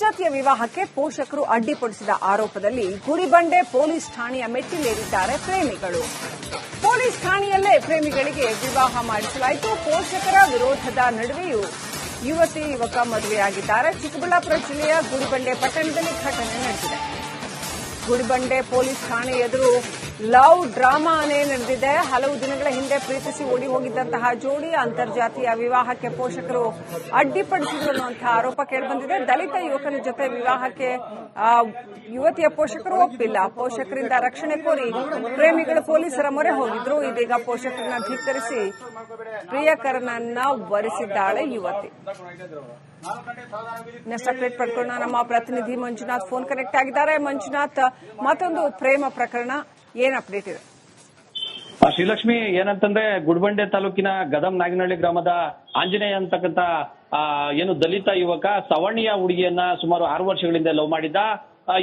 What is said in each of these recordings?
ಅಂತರ್ಜಾತೀಯ ವಿವಾಹಕ್ಕೆ ಪೋಷಕರು ಅಡ್ಡಿಪಡಿಸಿದ ಆರೋಪದಲ್ಲಿ ಗುಡಿಬಂಡೆ ಪೊಲೀಸ್ ಠಾಣೆಯ ಮೆಟ್ಟಿಲೇರಿದ್ದಾರೆ ಪ್ರೇಮಿಗಳು. ಪೊಲೀಸ್ ಠಾಣೆಯಲ್ಲೇ ಪ್ರೇಮಿಗಳಿಗೆ ವಿವಾಹ ಮಾಡಿಸಲಾಯಿತು. ಪೋಷಕರ ವಿರೋಧದ ನಡುವೆಯೂ ಯುವತಿ, ಯುವಕ ಮದುವೆಯಾಗಿದ್ದಾರೆ. ಚಿಕ್ಕಬಳ್ಳಾಪುರ ಜಿಲ್ಲೆಯ ಗುಡಿಬಂಡೆ ಪಟ್ಟಣದಲ್ಲಿ ಘಟನೆ ನಡೆದಿದೆ. ಗುಡಿಬಂಡೆ ಪೊಲೀಸ್ ಠಾಣೆ ಎದುರು ಲವ್ ಡ್ರಾಮಾನೇ ನಡೆದಿದೆ. ಹಲವು ದಿನಗಳ ಹಿಂದೆ ಪ್ರೀತಿಸಿ ಓಡಿ ಹೋಗಿದ್ದಂತಹ ಜೋಡಿ ಅಂತರ್ಜಾತಿಯ ವಿವಾಹಕ್ಕೆ ಪೋಷಕರು ಅಡ್ಡಿಪಡಿಸಿದ್ರು ಅನ್ನುವಂತಹ ಆರೋಪ ಕೇಳಿಬಂದಿದೆ. ದಲಿತ ಯುವಕನ ಜೊತೆ ವಿವಾಹಕ್ಕೆ ಯುವತಿಯ ಪೋಷಕರು ಒಪ್ಪಿಲ್ಲ. ಪೋಷಕರಿಂದ ರಕ್ಷಣೆ ಕೋರಿ ಪ್ರೇಮಿಗಳು ಪೊಲೀಸರ ಮೊರೆ ಹೋಗಿದ್ರು. ಇದೀಗ ಪೋಷಕರನ್ನ ಧಿಕ್ಕರಿಸಿ ಪ್ರಿಯಕರನನ್ನ ವರಿಸಿದ್ದಾಳೆ ಯುವತಿ. ನೆಕ್ಸ್ಟ್ ಅಪ್ಡೇಟ್ ಪಡ್ಕೊಂಡ ನಮ್ಮ ಪ್ರತಿನಿಧಿ ಮಂಜುನಾಥ್ ಫೋನ್ ಕನೆಕ್ಟ್ ಆಗಿದ್ದಾರೆ. ಮಂಜುನಾಥ್, ಮತ್ತೊಂದು ಪ್ರೇಮ ಪ್ರಕರಣ. ಏನ್ ಅಪ್ಡೇಟ್ ಇದೆ? ಶ್ರೀಲಕ್ಷ್ಮಿ, ಏನಂತಂದ್ರೆ ಗುಡ್ಬಂಡೆ ತಾಲೂಕಿನ ಗದಂ ನಾಗಿನಹಳ್ಳಿ ಗ್ರಾಮದ ಆಂಜನೇಯ ಅಂತಕ್ಕಂತ ಏನು ದಲಿತ ಯುವಕ ಸವರ್ಣಿಯ ಹುಡುಗಿಯನ್ನ ಸುಮಾರು ಆರು ವರ್ಷಗಳಿಂದ ಲವ್ ಮಾಡಿದ್ದ.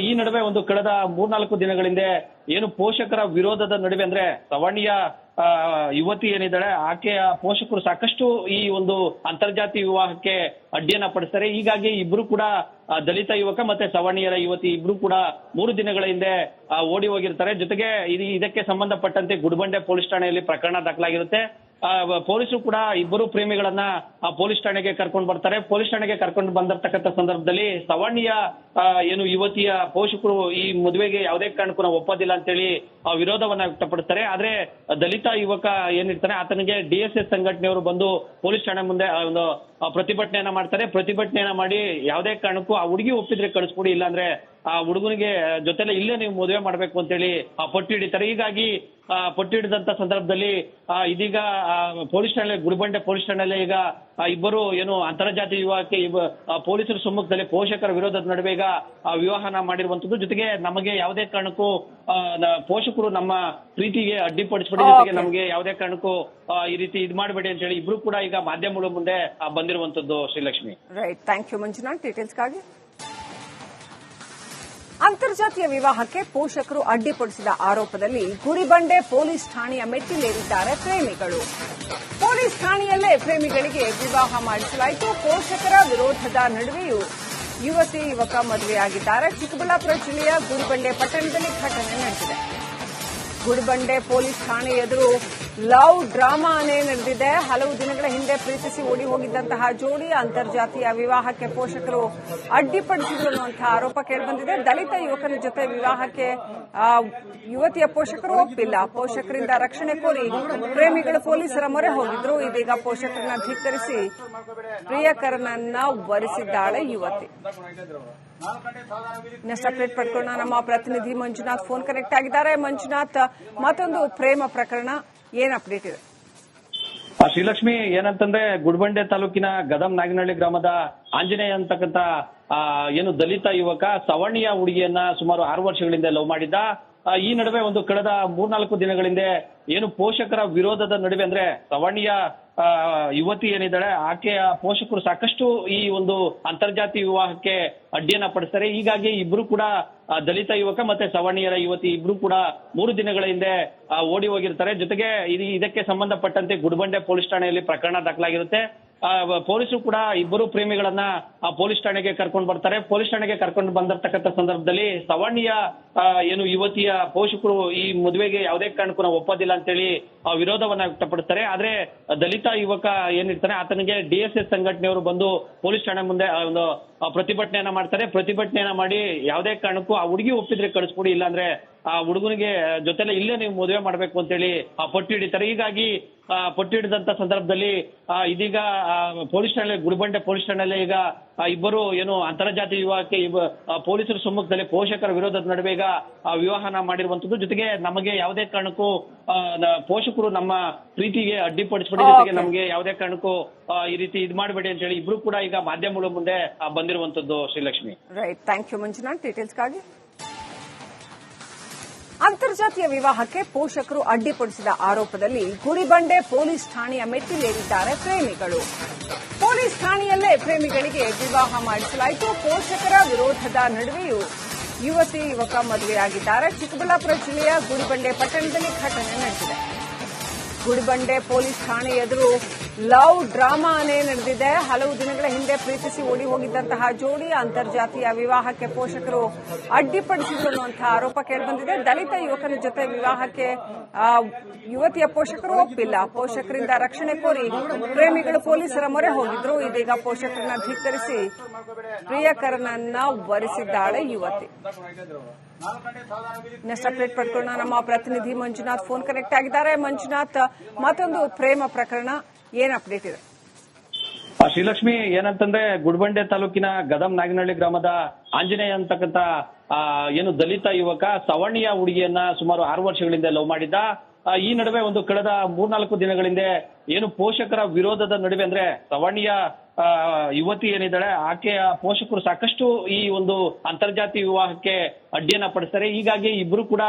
ಈ ನಡುವೆ ಒಂದು ಕಳೆದ ಮೂರ್ನಾಲ್ಕು ದಿನಗಳಿಂದ ಏನು ಪೋಷಕರ ವಿರೋಧದ ನಡುವೆ ಅಂದ್ರೆ ಸವರ್ಣಿಯ ಯುವತಿ ಏನಿದ್ದಾಳೆ ಆಕೆಯ ಪೋಷಕರು ಸಾಕಷ್ಟು ಈ ಒಂದು ಅಂತರ್ಜಾತಿ ವಿವಾಹಕ್ಕೆ ಅಡ್ಡಿಯನ್ನ ಪಡಿಸ್ತಾರೆ. ಹೀಗಾಗಿ ಇಬ್ರು ಕೂಡ ದಲಿತ ಯುವಕ ಮತ್ತೆ ಸವರ್ಣಿಯರ ಯುವತಿ ಇಬ್ರು ಕೂಡ ಮೂರು ದಿನಗಳ ಹಿಂದೆ ಓಡಿ ಹೋಗಿರ್ತಾರೆ. ಜೊತೆಗೆ ಇದು ಇದಕ್ಕೆ ಸಂಬಂಧಪಟ್ಟಂತೆ ಗುಡ್ಬಂಡೆ ಪೊಲೀಸ್ ಠಾಣೆಯಲ್ಲಿ ಪ್ರಕರಣ ದಾಖಲಾಗಿರುತ್ತೆ. ಪೊಲೀಸರು ಕೂಡ ಇಬ್ಬರು ಪ್ರೇಮಿಗಳನ್ನ ಪೊಲೀಸ್ ಠಾಣೆಗೆ ಕರ್ಕೊಂಡು ಬರ್ತಾರೆ. ಪೊಲೀಸ್ ಠಾಣೆಗೆ ಕರ್ಕೊಂಡು ಬಂದಿರತಕ್ಕಂಥ ಸಂದರ್ಭದಲ್ಲಿ ಸವಣ್ಣಿಯ ಏನು ಯುವತಿಯ ಪೋಷಕರು ಈ ಮದುವೆಗೆ ಯಾವುದೇ ಕಾರಣಕ್ಕೂ ನಾವು ಒಪ್ಪೋದಿಲ್ಲ ಅಂತೇಳಿ ವಿರೋಧವನ್ನ ವ್ಯಕ್ತಪಡಿಸ್ತಾರೆ. ಆದ್ರೆ ದಲಿತ ಯುವಕ ಏನಿರ್ತಾನೆ, ಆತನಿಗೆ ಡಿ ಎಸ್ ಎಸ್ ಸಂಘಟನೆಯವರು ಬಂದು ಪೊಲೀಸ್ ಠಾಣೆ ಮುಂದೆ ಒಂದು ಪ್ರತಿಭಟನೆಯನ್ನ ಮಾಡ್ತಾರೆ. ಪ್ರತಿಭಟನೆಯನ್ನ ಮಾಡಿ ಯಾವುದೇ ಕಾರಣಕ್ಕೂ ಆ ಹುಡುಗಿ ಒಪ್ಪಿದ್ರೆ ಕಳಿಸ್ಕೊಡಿ ಇಲ್ಲಾಂದ್ರೆ ಆ ಹುಡುಗನಿಗೆ ಜೊತೆಲೆ ಇಲ್ಲೇ ನೀವು ಮದುವೆ ಮಾಡ್ಬೇಕು ಅಂತೇಳಿ ಆ, ಪಟ್ಟು ಹಿಡಿತಾರೆ. ಹೀಗಾಗಿ ಆ, ಪಟ್ಟು ಹಿಡಿದಂತ ಸಂದರ್ಭದಲ್ಲಿ ಇದೀಗ ಪೊಲೀಸ್ ಠಾಣೆ ಗುಡಿಬಂಡೆ ಪೊಲೀಸ್ ಠಾಣೆಯಲ್ಲೇ ಈಗ ಇಬ್ಬರು ಏನು ಅಂತರ್ಜಾತಿ ವಿವಾಹಕ್ಕೆ ಪೊಲೀಸರ ಸಮ್ಮುಖದಲ್ಲಿ ಪೋಷಕರ ವಿರೋಧದ ನಡುವೆ ಈಗ ವಿವಾಹನ ಮಾಡಿರುವಂತದ್ದು. ಜೊತೆಗೆ ನಮಗೆ ಯಾವುದೇ ಕಾರಣಕ್ಕೂ ಪೋಷಕರು ನಮ್ಮ ಪ್ರೀತಿಗೆ ಅಡ್ಡಿಪಡಿಸ್ಬಿಡಿ ಜೊತೆಗೆ. ನಮಗೆ ಯಾವುದೇ ಕಾರಣಕ್ಕೂ ಈ ರೀತಿ ಇದು ಮಾಡಬೇಡಿ ಅಂತ ಹೇಳಿ ಇಬ್ರು ಕೂಡ ಈಗ ಮಾಧ್ಯಮಗಳ ಮುಂದೆ ಬಂದಿರುವಂತದ್ದು Srilakshmi. Right thank you Manjunath. ಡೀಟೇಲ್ಸ್ಗಾಗಿ ಅಂತರ್ಜಾತೀಯ ವಿವಾಹಕ್ಕೆ ಪೋಷಕರು ಅಡ್ಡಿಪಡಿಸಿದ ಆರೋಪದಲ್ಲಿ ಗುರಿಬಂಡೆ ಪೊಲೀಸ್ ಠಾಣೆಯ ಮೆಟ್ಟಿಲೇರಿದ್ದಾರೆ ಪ್ರೇಮಿಗಳು. ಪೊಲೀಸ್ ಠಾಣೆಯಲ್ಲೇ ಪ್ರೇಮಿಗಳಿಗೆ ವಿವಾಹ ಮಾಡಿಸಲಾಯಿತು. ಪೋಷಕರ ವಿರೋಧದ ನಡುವೆಯೂ ಯುವತಿ, ಯುವಕ ಮದುವೆಯಾಗಿದ್ದಾರೆ. ಚಿಕ್ಕಬಳ್ಳಾಪುರ ಜಿಲ್ಲೆಯ ಗುಡಿಬಂಡೆ ಪಟ್ಟಣದಲ್ಲಿ ಘಟನೆ ನಡೆದಿದೆ. ಗುಡಿಬಂಡೆ ಪೊಲೀಸ್ ಠಾಣೆ ಎದುರು ಲವ್ ಡ್ರಾಮಾನೇ ನಡೆದಿದೆ. ಹಲವು ದಿನಗಳ ಹಿಂದೆ ಪ್ರೀತಿಸಿ ಓಡಿ ಹೋಗಿದ್ದಂತಹ ಜೋಡಿ ಅಂತರ್ಜಾತಿಯ ವಿವಾಹಕ್ಕೆ ಪೋಷಕರು ಅಡ್ಡಿಪಡಿಸಿದ್ರು ಅನ್ನುವಂತಹ ಆರೋಪ ಕೇಳಿಬಂದಿದೆ ದಲಿತ ಯುವಕನ ಜೊತೆ ವಿವಾಹಕ್ಕೆ ಯುವತಿಯ ಪೋಷಕರು ಒಪ್ಪಿಲ್ಲ. ಪೋಷಕರಿಂದ ರಕ್ಷಣೆ ಕೋರಿ ಪ್ರೇಮಿಗಳು ಪೊಲೀಸರ ಮೊರೆ ಹೋಗಿದ್ರು. ಇದೀಗ ಪೋಷಕರನ್ನ ಧಿಕ್ಕರಿಸಿ ಪ್ರಿಯಕರನನ್ನ ವರಿಸಿದ್ದಾಳೆ ಯುವತಿ. ನೆಕ್ಸ್ಟ್ ಅಪ್ಡೇಟ್ ಪಡ್ಕೊಳ್ಳೋಣ. ನಮ್ಮ ಪ್ರತಿನಿಧಿ ಮಂಜುನಾಥ್ ಫೋನ್ ಕನೆಕ್ಟ್ ಆಗಿದ್ದಾರೆ. ಮಂಜುನಾಥ್, ಮತ್ತೊಂದು ಪ್ರೇಮ ಪ್ರಕರಣ. ಏನ್ ಅಪ್ಡೇಟ್ ಇದೆ? ಶ್ರೀಲಕ್ಷ್ಮಿ ಏನಂತಂದ್ರೆ ಗುಡ್ಬಂಡೆ ತಾಲೂಕಿನ ಗದಂ ನಾಗಿನಹಳ್ಳಿ ಗ್ರಾಮದ ಆಂಜನೇಯ ಅಂತಕ್ಕಂತ ಏನು ದಲಿತ ಯುವಕ ಸವರ್ಣಿಯ ಹುಡುಗಿಯನ್ನ ಸುಮಾರು ಆರು ವರ್ಷಗಳಿಂದ ಲವ್ ಮಾಡಿದ್ದ. ಈ ನಡುವೆ ಒಂದು ಕಳೆದ ಮೂರ್ನಾಲ್ಕು ದಿನಗಳಿಂದ ಏನು ಪೋಷಕರ ವಿರೋಧದ ನಡುವೆ ಅಂದ್ರೆ ಸವರ್ಣಿಯ ಯುವತಿ ಏನಿದ್ದಾಳೆ ಆಕೆಯ ಪೋಷಕರು ಸಾಕಷ್ಟು ಈ ಒಂದು ಅಂತರ್ಜಾತಿ ವಿವಾಹಕ್ಕೆ ಅಡ್ಡಿಯನ್ನ ಪಡಿಸ್ತಾರೆ. ಹೀಗಾಗಿ ಇಬ್ರು ಕೂಡ ದಲಿತ ಯುವಕ ಮತ್ತೆ ಸವರ್ಣಿಯರ ಯುವತಿ ಇಬ್ರು ಕೂಡ ಮೂರು ದಿನಗಳ ಹಿಂದೆ ಓಡಿ ಹೋಗಿರ್ತಾರೆ. ಜೊತೆಗೆ ಇದು ಇದಕ್ಕೆ ಸಂಬಂಧಪಟ್ಟಂತೆ ಗುಡ್ಬಂಡೆ ಪೊಲೀಸ್ ಠಾಣೆಯಲ್ಲಿ ಪ್ರಕರಣ ದಾಖಲಾಗಿರುತ್ತೆ. ಪೊಲೀಸರು ಕೂಡ ಇಬ್ಬರು ಪ್ರೇಮಿಗಳನ್ನ ಆ, ಪೊಲೀಸ್ ಠಾಣೆಗೆ ಕರ್ಕೊಂಡು ಬರ್ತಾರೆ. ಪೊಲೀಸ್ ಠಾಣೆಗೆ ಕರ್ಕೊಂಡು ಬಂದಿರ್ತಕ್ಕಂಥ ಸಂದರ್ಭದಲ್ಲಿ ಸವಣಿಯ ಆ, ಏನು ಯುವತಿಯ ಪೋಷಕರು ಈ ಮದುವೆಗೆ ಯಾವುದೇ ಕಾರಣಕ್ಕೂ ನಾವು ಒಪ್ಪೋದಿಲ್ಲ ಅಂತೇಳಿ ಆ, ವಿರೋಧವನ್ನ ವ್ಯಕ್ತಪಡಿಸ್ತಾರೆ. ಆದ್ರೆ ದಲಿತ ಯುವಕ ಏನಿರ್ತಾನೆ ಆತನಿಗೆ ಡಿ ಎಸ್ ಎಸ್ ಸಂಘಟನೆಯವರು ಬಂದು ಪೊಲೀಸ್ ಠಾಣೆ ಮುಂದೆ ಒಂದು ಪ್ರತಿಭಟನೆಯನ್ನ ಮಾಡ್ತಾರೆ. ಪ್ರತಿಭಟನೆಯನ್ನ ಮಾಡಿ ಯಾವುದೇ ಕಾರಣಕ್ಕೂ ಆ ಹುಡುಗಿ ಒಪ್ಪಿದ್ರೆ ಕಳಿಸ್ಕೊಡಿ ಇಲ್ಲಾಂದ್ರೆ ಆ ಹುಡುಗನಿಗೆ ಜೊತೆಲೆ ಇಲ್ಲೇ ನೀವು ಮದುವೆ ಮಾಡ್ಬೇಕು ಅಂತೇಳಿ ಆ, ಪಟ್ಟು ಹಿಡಿತಾರೆ. ಹೀಗಾಗಿ ಆ, ಪಟ್ಟು ಹಿಡಿದಂತ ಸಂದರ್ಭದಲ್ಲಿ ಆ, ಇದೀಗ ಪೊಲೀಸ್ ಠಾಣೆ ಗುಡಿಬಂಡೆ ಪೊಲೀಸ್ ಠಾಣೆಯಲ್ಲಿ ಈಗ ಇಬ್ಬರು ಏನು ಅಂತರ್ಜಾತಿ ವಿವಾಹಕ್ಕೆ ಪೊಲೀಸರ ಸಮ್ಮುಖದಲ್ಲಿ ಪೋಷಕರ ವಿರೋಧದ ನಡುವೆ ಈಗ ವಿವಾಹನ ಮಾಡಿರುವಂತದ್ದು. ಜೊತೆಗೆ ನಮಗೆ ಯಾವುದೇ ಕಾರಣಕ್ಕೂ ಪೋಷಕರು ನಮ್ಮ ಪ್ರೀತಿಗೆ ಅಡ್ಡಿಪಡಿಸ್ಬಿಡಿ ಜೊತೆಗೆ. ನಮಗೆ ಯಾವುದೇ ಕಾರಣಕ್ಕೂ ಈ ರೀತಿ ಇದ್ ಮಾಡಬೇಡಿ ಅಂತ ಹೇಳಿ ಇಬ್ರು ಕೂಡ ಈಗ ಮಾಧ್ಯಮಗಳ ಮುಂದೆ ಬಂದಿರುವಂತದ್ದು Srilakshmi. Right thank you Manjunath ಡೀಟೇಲ್ಸ್ಗಾಗಿ ಅಂತರ್ಜಾತೀಯ ವಿವಾಹಕ್ಕೆ ಪೋಷಕರು ಅಡ್ಡಿಪಡಿಸಿದ ಆರೋಪದಲ್ಲಿ ಗುಡಿಬಂಡೆ ಪೊಲೀಸ್ ಠಾಣೆಯ ಮೆಟ್ಟಿಲೇರಿದ್ದಾರೆ ಪ್ರೇಮಿಗಳು. ಪೊಲೀಸ್ ಠಾಣೆಯಲ್ಲೇ ಪ್ರೇಮಿಗಳಿಗೆ ವಿವಾಹ ಮಾಡಿಸಲಾಯಿತು. ಪೋಷಕರ ವಿರೋಧದ ನಡುವೆಯೂ ಯುವತಿ, ಯುವಕ ಮದುವೆಯಾಗಿದ್ದಾರೆ. ಚಿಕ್ಕಬಳ್ಳಾಪುರ ಜಿಲ್ಲೆಯ ಗುಡಿಬಂಡೆ ಪಟ್ಟಣದಲ್ಲಿ ಘಟನೆ ನಡೆದಿದೆ. ಗುಡಿಬಂಡೆ ಪೊಲೀಸ್ ಠಾಣೆ ಎದುರು ಲವ್ ಡ್ರಾಮಾ ಡ್ರಾಮಾನೇ ನಡೆದಿದೆ. ಹಲವು ದಿನಗಳ ಹಿಂದೆ ಪ್ರೀತಿಸಿ ಓಡಿ ಹೋಗಿದ್ದಂತಹ ಜೋಡಿ ಅಂತರ್ಜಾತಿಯ ವಿವಾಹಕ್ಕೆ ಪೋಷಕರು ಅಡ್ಡಿಪಡಿಸಿದ್ರು ಅನ್ನುವಂತಹ ಆರೋಪ ಕೇಳಿಬಂದಿದೆ ದಲಿತ ಯುವಕನ ಜೊತೆ ವಿವಾಹಕ್ಕೆ ಯುವತಿಯ ಪೋಷಕರು ಒಪ್ಪಿಲ್ಲ. ಪೋಷಕರಿಂದ ರಕ್ಷಣೆ ಕೋರಿ ಪ್ರೇಮಿಗಳು ಪೊಲೀಸರ ಮೊರೆ ಹೋಗಿದ್ರು. ಇದೀಗ ಪೋಷಕರನ್ನ ಧಿಕ್ಕರಿಸಿ ಪ್ರಿಯಕರನನ್ನ ವರಿಸಿದ್ದಾಳೆ ಯುವತಿ. ನೆಕ್ಸ್ಟ್ ಅಪ್ಡೇಟ್ ನಮ್ಮ ಪ್ರತಿನಿಧಿ ಮಂಜುನಾಥ್ ಫೋನ್ ಕನೆಕ್ಟ್ ಆಗಿದ್ದಾರೆ. ಮಂಜುನಾಥ್, ಮತ್ತೊಂದು ಪ್ರೇಮ ಪ್ರಕರಣ. ಏನ್ ಅಪ್ಡೇಟ್ ಇದೆ? ಶ್ರೀಲಕ್ಷ್ಮಿ ಏನಂತಂದ್ರೆ ಗುಡ್ಬಂಡೆ ತಾಲೂಕಿನ ಗದಂ ನಾಗಿನಹಳ್ಳಿ ಗ್ರಾಮದ ಆಂಜನೇಯ ಅಂತಕ್ಕಂತ ಏನು ದಲಿತ ಯುವಕ ಸವರ್ಣಿಯ ಹುಡುಗಿಯನ್ನ ಸುಮಾರು ಆರು ವರ್ಷಗಳಿಂದ ಲವ್ ಮಾಡಿದ್ದ. ಈ ನಡುವೆ ಒಂದು ಕಳೆದ ಮೂರ್ನಾಲ್ಕು ದಿನಗಳಿಂದ ಏನು ಪೋಷಕರ ವಿರೋಧದ ನಡುವೆ ಅಂದ್ರೆ ಸವರ್ಣಿಯ ಯುವತಿ ಏನಿದ್ದಾಳೆ ಆಕೆಯ ಪೋಷಕರು ಸಾಕಷ್ಟು ಈ ಒಂದು ಅಂತರ್ಜಾತಿ ವಿವಾಹಕ್ಕೆ ಅಡ್ಡಿಯನ್ನ ಪಡಿಸ್ತಾರೆ. ಹೀಗಾಗಿ ಇಬ್ರು ಕೂಡ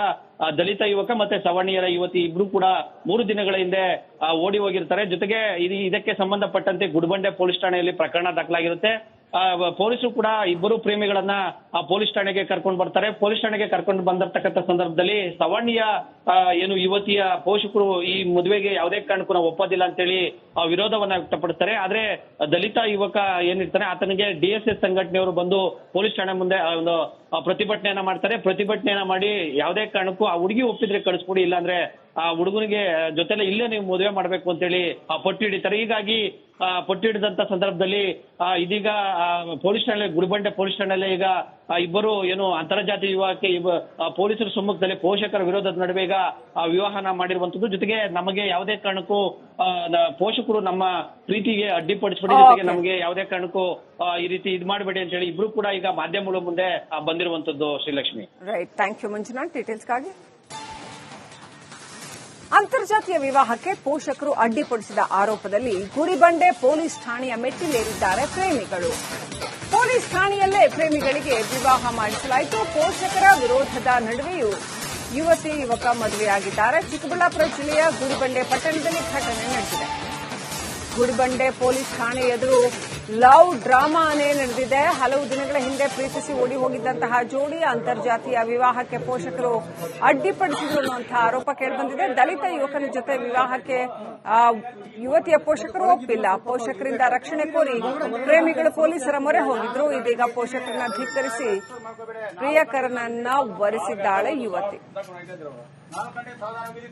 ದಲಿತ ಯುವಕ ಮತ್ತೆ ಸವರ್ಣೀಯರ ಯುವತಿ ಇಬ್ರು ಕೂಡ ಮೂರು ದಿನಗಳ ಹಿಂದೆ ಆ, ಓಡಿ ಹೋಗಿರ್ತಾರೆ. ಜೊತೆಗೆ ಇದು ಇದಕ್ಕೆ ಸಂಬಂಧಪಟ್ಟಂತೆ ಗುಡ್ಬಂಡೆ ಪೊಲೀಸ್ ಠಾಣೆಯಲ್ಲಿ ಪ್ರಕರಣ ದಾಖಲಾಗಿರುತ್ತೆ. ಆ, ಪೊಲೀಸರು ಕೂಡ ಇಬ್ಬರು ಪ್ರೇಮಿಗಳನ್ನ ಆ ಪೊಲೀಸ್ ಠಾಣೆಗೆ ಕರ್ಕೊಂಡು ಬರ್ತಾರೆ. ಪೊಲೀಸ್ ಠಾಣೆಗೆ ಕರ್ಕೊಂಡು ಬಂದಿರತಕ್ಕಂಥ ಸಂದರ್ಭದಲ್ಲಿ ಸವರ್ಣೀಯ ಆ, ಏನು ಯುವತಿಯ ಪೋಷಕರು ಈ ಮದುವೆಗೆ ಯಾವುದೇ ಕಾರಣಕ್ಕೂ ನಾವು ಒಪ್ಪೋದಿಲ್ಲ ಅಂತೇಳಿ ಆ, ವಿರೋಧವನ್ನ ವ್ಯಕ್ತಪಡಿಸ್ತಾರೆ. ಆದ್ರೆ ದಲಿತ ಯುವಕ ಏನಿರ್ತಾನೆ ಆತನಿಗೆ ಡಿ ಎಸ್ ಸಂಘಟನೆಯವರು ಬಂದು ಪೊಲೀಸ್ ಠಾಣೆ ಮುಂದೆ ಒಂದು ಆ, ಪ್ರತಿಭಟನೆಯನ್ನ ಮಾಡ್ತಾರೆ. ಪ್ರತಿಭಟನೆಯನ್ನ ಮಾಡಿ ಯಾವುದೇ ಕಾರಣಕ್ಕೂ ಆ ಹುಡುಗಿ ಒಪ್ಪಿದ್ರೆ ಕಳಿಸ್ಕೊಡಿ ಇಲ್ಲಾಂದ್ರೆ ಆ ಹುಡುಗನಿಗೆ ಜೊತೆಲೆ ಇಲ್ಲೇ ನೀವು ಮದುವೆ ಮಾಡ್ಬೇಕು ಅಂತೇಳಿ ಆ, ಪಟ್ಟು ಹಿಡಿತಾರೆ. ಹೀಗಾಗಿ ಆ, ಪಟ್ಟು ಹಿಡಿದಂತ ಸಂದರ್ಭದಲ್ಲಿ ಆ, ಇದೀಗ ಪೊಲೀಸ್ ಠಾಣೆ ಗುಡಿಬಂಡೆ ಪೊಲೀಸ್ ಠಾಣೆಯಲ್ಲಿ ಈಗ ಇಬ್ಬರು ಏನು ಅಂತರ್ಜಾತಿ ವಿವಾಹಕ್ಕೆ ಪೊಲೀಸರ ಸಮ್ಮುಖದಲ್ಲಿ ಪೋಷಕರ ವಿರೋಧದ ನಡುವೆ ಈಗ ಆ, ವಿವಾಹನ ಮಾಡಿರುವಂತದ್ದು. ಜೊತೆಗೆ ನಮಗೆ ಯಾವುದೇ ಕಾರಣಕ್ಕೂ ಪೋಷಕರು ನಮ್ಮ ಪ್ರೀತಿಗೆ ಅಡ್ಡಿಪಡಿಸ್ಬಿಡಿ. ಜೊತೆಗೆ. ನಮಗೆ ಯಾವುದೇ ಕಾರಣಕ್ಕೂ ಈ ರೀತಿ ಇದ್ ಮಾಡಬೇಡಿ ಅಂತ ಹೇಳಿ ಇಬ್ರು ಕೂಡ ಈಗ ಮಾಧ್ಯಮಗಳ ಮುಂದೆ ಆ, ಬಂದಿರುವಂತದ್ದು Srilakshmi. Right thank you Manjunath ಡೀಟೇಲ್ಸ್ಗಾಗಿ ಅಂತರ್ಜಾತೀಯ ವಿವಾಹಕ್ಕೆ ಪೋಷಕರು ಅಡ್ಡಿಪಡಿಸಿದ ಆರೋಪದಲ್ಲಿ ಗುಡಿಬಂಡೆ ಪೊಲೀಸ್ ಠಾಣೆಯ ಮೆಟ್ಟಿಲೇರಿದ್ದಾರೆ ಪ್ರೇಮಿಗಳು. ಪೊಲೀಸ್ ಠಾಣೆಯಲ್ಲೇ ಪ್ರೇಮಿಗಳಿಗೆ ವಿವಾಹ ಮಾಡಿಸಲಾಯಿತು. ಪೋಷಕರ ವಿರೋಧದ ನಡುವೆಯೂ ಯುವತಿ, ಯುವಕ ಮದುವೆಯಾಗಿದ್ದಾರೆ. ಚಿಕ್ಕಬಳ್ಳಾಪುರ ಜಿಲ್ಲೆಯ ಗುಡಿಬಂಡೆ ಪಟ್ಟಣದಲ್ಲಿ ಘಟನೆ ನಡೆದಿದೆ. ಗುಡಿಬಂಡೆ ಪೊಲೀಸ್ ಠಾಣೆ ಎದುರು ಲವ್ ಡ್ರಾಮಾನೇ ನಡೆದಿದೆ. ಹಲವು ದಿನಗಳ ಹಿಂದೆ ಪ್ರೀತಿಸಿ ಓಡಿ ಹೋಗಿದ್ದಂತಹ ಜೋಡಿ ಅಂತರ್ಜಾತಿಯ ವಿವಾಹಕ್ಕೆ ಪೋಷಕರು ಅಡ್ಡಿಪಡಿಸಿದ್ರು ಅನ್ನುವಂತಹ ಆರೋಪ ಕೇಳಿಬಂದಿದೆ ದಲಿತ ಯುವಕನ ಜೊತೆ ವಿವಾಹಕ್ಕೆ ಯುವತಿಯ ಪೋಷಕರು ಒಪ್ಪಿಲ್ಲ. ಪೋಷಕರಿಂದ ರಕ್ಷಣೆ ಕೋರಿ ಪ್ರೇಮಿಗಳು ಪೊಲೀಸರ ಮೊರೆ ಹೋಗಿದ್ರು. ಇದೀಗ ಪೋಷಕರನ್ನ ಧಿಕ್ಕರಿಸಿ ಪ್ರಿಯಕರನನ್ನ ವರಿಸಿದ್ದಾಳೆ ಯುವತಿ.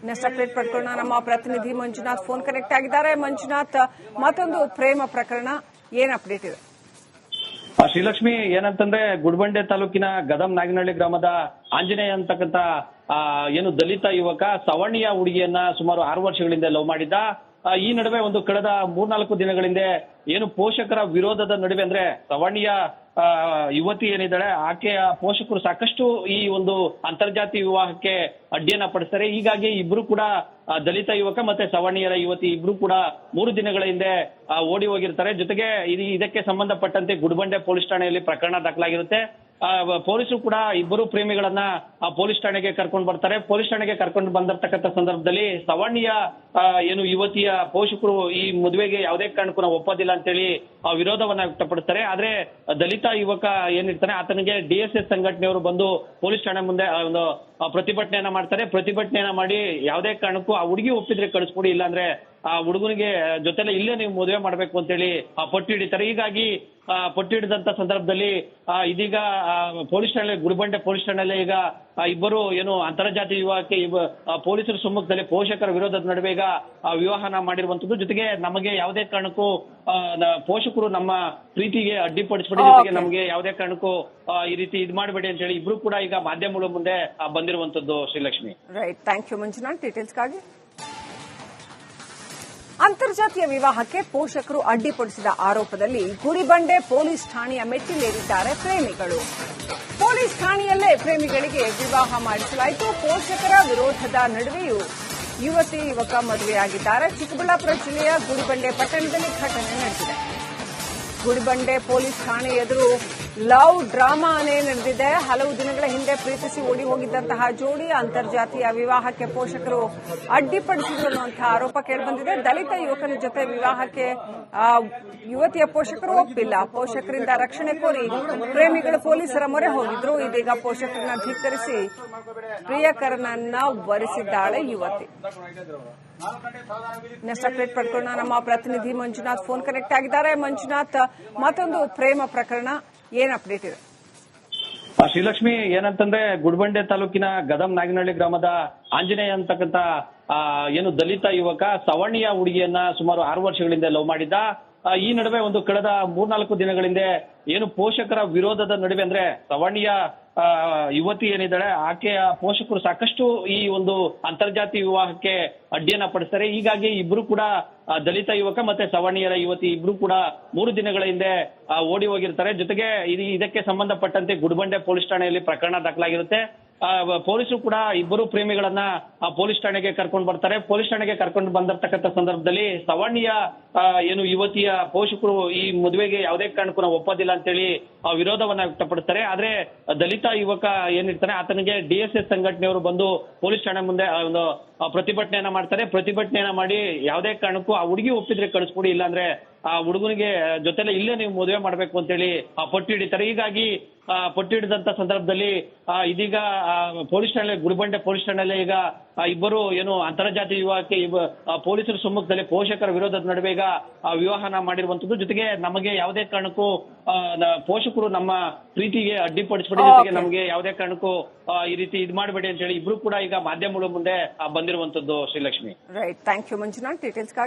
ನೆಕ್ಸ್ಟ್ ಅಪ್ಡೇಟ್ ಪಡ್ಕೊಳ್ಳೋಣ. ನಮ್ಮ ಪ್ರತಿನಿಧಿ ಮಂಜುನಾಥ್ ಫೋನ್ ಕನೆಕ್ಟ್ ಆಗಿದ್ದಾರೆ. ಮಂಜುನಾಥ್, ಮತ್ತೊಂದು ಪ್ರೇಮ ಪ್ರಕರಣ. ಏನ್ ಅಪ್ಡೇಟ್ ಇದೆ? ಶ್ರೀಲಕ್ಷ್ಮಿ ಏನಂತಂದ್ರೆ ಗುಡ್ಬಂಡೆ ತಾಲೂಕಿನ ಗದಂ ನಾಗಿನಹಳ್ಳಿ ಗ್ರಾಮದ ಆಂಜನೇಯ ಅಂತಕ್ಕಂತ ಏನು ದಲಿತ ಯುವಕ ಸವರ್ಣಿಯ ಹುಡುಗಿಯನ್ನ ಸುಮಾರು ಆರು ವರ್ಷಗಳಿಂದ ಲವ್ ಮಾಡಿದ್ದ. ಈ ನಡುವೆ ಒಂದು ಕಳೆದ ಮೂರ್ನಾಲ್ಕು ದಿನಗಳಿಂದ ಏನು ಪೋಷಕರ ವಿರೋಧದ ನಡುವೆ ಅಂದ್ರೆ ಸವರ್ಣಿಯ ಯುವತಿ ಏನಿದ್ದಾಳೆ ಆಕೆಯ ಪೋಷಕರು ಸಾಕಷ್ಟು ಈ ಒಂದು ಅಂತರ್ಜಾತಿ ವಿವಾಹಕ್ಕೆ ಅಡ್ಡಿಯನ್ನ ಪಡಿಸ್ತಾರೆ. ಹೀಗಾಗಿ ಇಬ್ರು ಕೂಡ ದಲಿತ ಯುವಕ ಮತ್ತೆ ಸವರ್ಣಿಯರ ಯುವತಿ ಇಬ್ರು ಕೂಡ ಮೂರು ದಿನಗಳ ಹಿಂದೆ ಓಡಿ ಹೋಗಿರ್ತಾರೆ. ಜೊತೆಗೆ ಇದು ಇದಕ್ಕೆ ಸಂಬಂಧಪಟ್ಟಂತೆ ಗುಡ್ಬಂಡೆ ಪೊಲೀಸ್ ಠಾಣೆಯಲ್ಲಿ ಪ್ರಕರಣ ದಾಖಲಾಗಿರುತ್ತೆ. ಪೊಲೀಸರು ಕೂಡ ಇಬ್ಬರು ಪ್ರೇಮಿಗಳನ್ನ ಆ ಪೊಲೀಸ್ ಠಾಣೆಗೆ ಕರ್ಕೊಂಡು ಬರ್ತಾರೆ. ಪೊಲೀಸ್ ಠಾಣೆಗೆ ಕರ್ಕೊಂಡು ಬಂದಿರ್ತಕ್ಕಂಥ ಸಂದರ್ಭದಲ್ಲಿ ಸವರ್ಣೀಯ ಏನು ಯುವತಿಯ ಪೋಷಕರು ಈ ಮದುವೆಗೆ ಯಾವುದೇ ಕಾರಣಕ್ಕೂ ನಾವು ಒಪ್ಪೋದಿಲ್ಲ ಅಂತೇಳಿ ಆ, ವಿರೋಧವನ್ನ ವ್ಯಕ್ತಪಡಿಸ್ತಾರೆ. ಆದ್ರೆ ದಲಿತ ಯುವಕ ಏನಿರ್ತಾನೆ ಆತನಿಗೆ ಡಿ ಎಸ್ ಎಸ್ ಸಂಘಟನೆಯವರು ಬಂದು ಪೊಲೀಸ್ ಠಾಣೆ ಮುಂದೆ ಒಂದು ಪ್ರತಿಭಟನೆಯನ್ನ ಮಾಡ್ತಾರೆ. ಪ್ರತಿಭಟನೆಯನ್ನ ಮಾಡಿ ಯಾವುದೇ ಕಾರಣಕ್ಕೂ ಆ ಹುಡುಗಿ ಒಪ್ಪಿದ್ರೆ ಕಳಿಸ್ಕೊಡಿ ಇಲ್ಲಾಂದ್ರೆ ಆ ಹುಡುಗನಿಗೆ ಜೊತೆಲೆ ಇಲ್ಲೇ ನೀವು ಮದುವೆ ಮಾಡ್ಬೇಕು ಅಂತೇಳಿ ಆ, ಪಟ್ಟು ಹಿಡಿತಾರೆ. ಹೀಗಾಗಿ ಆ, ಪಟ್ಟು ಹಿಡಿದಂತ ಸಂದರ್ಭದಲ್ಲಿ ಆ, ಇದೀಗ ಪೊಲೀಸ್ ಠಾಣೆ ಗುಡಿಬಂಡೆ ಪೊಲೀಸ್ ಠಾಣೆಯಲ್ಲಿ ಈಗ ಇಬ್ಬರು ಏನು ಅಂತರ್ಜಾತಿ ವಿವಾಹಕ್ಕೆ ಪೊಲೀಸರ ಸಮ್ಮುಖದಲ್ಲಿ ಪೋಷಕರ ವಿರೋಧದ ನಡುವೆ ಈಗ ವಿವಾಹನ ಮಾಡಿರುವಂತದ್ದು. ಜೊತೆಗೆ ನಮಗೆ ಯಾವುದೇ ಕಾರಣಕ್ಕೂ ಪೋಷಕರು ನಮ್ಮ ಪ್ರೀತಿಗೆ ಅಡ್ಡಿಪಡಿಸ್ಬಿಡಿ. ಜೊತೆಗೆ ನಮಗೆ ಯಾವುದೇ ಕಾರಣಕ್ಕೂ ಈ ರೀತಿ ಇದ್ ಮಾಡಬೇಡಿ ಅಂತ ಹೇಳಿ ಇಬ್ರು ಕೂಡ ಈಗ ಮಾಧ್ಯಮಗಳ ಮುಂದೆ ಬಂದಿರುವಂತದ್ದು Srilakshmi. Right thank you Manjunath. ಡೀಟೇಲ್ಸ್ಗಾಗಿ ಅಂತರ್ಜಾತೀಯ ವಿವಾಹಕ್ಕೆ ಪೋಷಕರು ಅಡ್ಡಿಪಡಿಸಿದ ಆರೋಪದಲ್ಲಿ ಗುಡಿಬಂಡೆ ಪೊಲೀಸ್ ಠಾಣೆಯ ಮೆಟ್ಟಿಲೇರಿದ್ದಾರೆ ಪ್ರೇಮಿಗಳು. ಪೊಲೀಸ್ ಠಾಣೆಯಲ್ಲೇ ಪ್ರೇಮಿಗಳಿಗೆ ವಿವಾಹ ಮಾಡಿಸಲಾಯಿತು. ಪೋಷಕರ ವಿರೋಧದ ನಡುವೆಯೂ ಯುವತಿ, ಯುವಕ ಮದುವೆಯಾಗಿದ್ದಾರೆ. ಚಿಕ್ಕಬಳ್ಳಾಪುರ ಜಿಲ್ಲೆಯ ಗುಡಿಬಂಡೆ ಪಟ್ಟಣದಲ್ಲಿ ಘಟನೆ ನಡೆದಿದೆ. ಗುಡಿಬಂಡೆ ಪೊಲೀಸ್ ಠಾಣೆ ಎದುರು ಲವ್ ಡ್ರಾಮಾನೇ ನಡೆದಿದೆ. ಹಲವು ದಿನಗಳ ಹಿಂದೆ ಪ್ರೀತಿಸಿ ಓಡಿ ಹೋಗಿದ್ದಂತಹ ಜೋಡಿ ಅಂತರ್ಜಾತಿಯ ವಿವಾಹಕ್ಕೆ ಪೋಷಕರು ಅಡ್ಡಿಪಡಿಸಿದ್ರು ಅನ್ನುವಂತಹ ಆರೋಪ ಕೇಳಿಬಂದಿದೆ. ದಲಿತ ಯುವಕನ ಜೊತೆ ವಿವಾಹಕ್ಕೆ ಯುವತಿಯ ಪೋಷಕರು ಒಪ್ಪಿಲ್ಲ. ಪೋಷಕರಿಂದ ರಕ್ಷಣೆ ಕೋರಿ ಪ್ರೇಮಿಗಳು ಪೊಲೀಸರ ಮೊರೆ ಹೋಗಿದ್ರು. ಇದೀಗ ಪೋಷಕರನ್ನ ಧಿಕ್ಕರಿಸಿ ಪ್ರಿಯಕರನನ್ನ ವರಿಸಿದ್ದಾಳೆ ಯುವತಿ. ನೆಕ್ಸ್ಟ್ ಅಪ್ಡೇಟ್ ಪಡ್ಕೊಂಡ ನಮ್ಮ ಪ್ರತಿನಿಧಿ ಮಂಜುನಾಥ್ ಫೋನ್ ಕನೆಕ್ಟ್ ಆಗಿದ್ದಾರೆ. ಮಂಜುನಾಥ್, ಮತ್ತೊಂದು ಪ್ರೇಮ ಪ್ರಕರಣ. ಏನ್ ಅಪ್ಡೇಟ್ ಇದೆ? ಶ್ರೀಲಕ್ಷ್ಮಿ, ಏನಂತಂದ್ರೆ ಗುಡ್ಬಂಡೆ ತಾಲೂಕಿನ ಗದಂ ನಾಗಿನಹಳ್ಳಿ ಗ್ರಾಮದ ಆಂಜನೇಯ ಅಂತಕ್ಕಂತ ಏನು ದಲಿತ ಯುವಕ ಸವರ್ಣಿಯ ಹುಡುಗಿಯನ್ನ ಸುಮಾರು ಆರು ವರ್ಷಗಳಿಂದ ಲವ್ ಮಾಡಿದ್ದ. ಈ ನಡುವೆ ಒಂದು ಕಳೆದ ಮೂರ್ನಾಲ್ಕು ದಿನಗಳಿಂದ ಏನು ಪೋಷಕರ ವಿರೋಧದ ನಡುವೆ ಅಂದ್ರೆ ಸವರ್ಣಿಯ ಯುವತಿ ಏನಿದ್ದಾಳೆ ಆಕೆಯ ಪೋಷಕರು ಸಾಕಷ್ಟು ಈ ಒಂದು ಅಂತರ್ಜಾತಿ ವಿವಾಹಕ್ಕೆ ಅಡ್ಡಿಯನ್ನ ಪಡಿಸ್ತಾರೆ. ಹೀಗಾಗಿ ಇಬ್ರು ಕೂಡ ದಲಿತ ಯುವಕ ಮತ್ತೆ ಸವರ್ಣಿಯರ ಯುವತಿ ಇಬ್ರು ಕೂಡ ಮೂರು ದಿನಗಳ ಹಿಂದೆ ಓಡಿ ಹೋಗಿರ್ತಾರೆ. ಜೊತೆಗೆ ಇದು ಇದಕ್ಕೆ ಸಂಬಂಧಪಟ್ಟಂತೆ ಗುಡ್ಬಂಡೆ ಪೊಲೀಸ್ ಠಾಣೆಯಲ್ಲಿ ಪ್ರಕರಣ ದಾಖಲಾಗಿರುತ್ತೆ. ಪೊಲೀಸರು ಕೂಡ ಇಬ್ಬರು ಪ್ರೇಮಿಗಳನ್ನ ಆ, ಪೊಲೀಸ್ ಠಾಣೆಗೆ ಕರ್ಕೊಂಡು ಬರ್ತಾರೆ. ಪೊಲೀಸ್ ಠಾಣೆಗೆ ಕರ್ಕೊಂಡು ಬಂದಿರ್ತಕ್ಕಂಥ ಸಂದರ್ಭದಲ್ಲಿ ಸವಣ್ಣಿಯ ಏನು ಯುವತಿಯ ಪೋಷಕರು ಈ ಮದುವೆಗೆ ಯಾವುದೇ ಕಾರಣಕ್ಕೂ ನಾವು ಒಪ್ಪೋದಿಲ್ಲ ಅಂತೇಳಿ ವಿರೋಧವನ್ನ ವ್ಯಕ್ತಪಡಿಸ್ತಾರೆ. ಆದ್ರೆ ದಲಿತ ಯುವಕ ಏನಿರ್ತಾನೆ ಆತನಿಗೆ ಡಿ ಎಸ್ ಎಸ್ ಸಂಘಟನೆಯವರು ಬಂದು ಪೊಲೀಸ್ ಠಾಣೆ ಮುಂದೆ ಒಂದು ಪ್ರತಿಭಟನೆಯನ್ನ ಮಾಡ್ತಾರೆ. ಪ್ರತಿಭಟನೆಯನ್ನ ಮಾಡಿ ಯಾವುದೇ ಕಾರಣಕ್ಕೂ ಆ ಹುಡುಗಿ ಒಪ್ಪಿದ್ರೆ ಕಳಿಸ್ಕೊಡಿ ಇಲ್ಲಾಂದ್ರೆ ಆ ಹುಡುಗನಿಗೆ ಜೊತೆಲೆ ಇಲ್ಲೇ ನೀವು ಮದುವೆ ಮಾಡ್ಬೇಕು ಅಂತೇಳಿ ಆ, ಪಟ್ಟು ಹಿಡಿತಾರೆ. ಹೀಗಾಗಿ ಆ, ಪಟ್ಟು ಹಿಡಿದಂತ ಸಂದರ್ಭದಲ್ಲಿ ಆ, ಇದೀಗ ಪೊಲೀಸ್ ಠಾಣೆ ಗುಡಿಬಂಡೆ ಪೊಲೀಸ್ ಠಾಣೆಯಲ್ಲಿ ಈಗ ಇಬ್ಬರು ಏನು ಅಂತರ್ಜಾತಿ ವಿವಾಹಕ್ಕೆ ಪೊಲೀಸರ ಸಮ್ಮುಖದಲ್ಲಿ ಪೋಷಕರ ವಿರೋಧದ ನಡುವೆ ಈಗ ವಿವಾಹನ ಮಾಡಿರುವಂತದ್ದು. ಜೊತೆಗೆ ನಮಗೆ ಯಾವುದೇ ಕಾರಣಕ್ಕೂ ಪೋಷಕರು ನಮ್ಮ ಪ್ರೀತಿಗೆ ಅಡ್ಡಿಪಡಿಸ್ಬಿಡಿ. ಜೊತೆಗೆ. ನಮಗೆ ಯಾವುದೇ ಕಾರಣಕ್ಕೂ ಈ ರೀತಿ ಇದ್ ಮಾಡಬೇಡಿ ಅಂತ ಹೇಳಿ ಇಬ್ರು ಕೂಡ ಈಗ ಮಾಧ್ಯಮಗಳ ಮುಂದೆ ಆ, ಬಂದಿರುವಂತದ್ದು Srilakshmi. Right thank you Manjunath. ಡೀಟೇಲ್ಸ್ಗಾಗಿ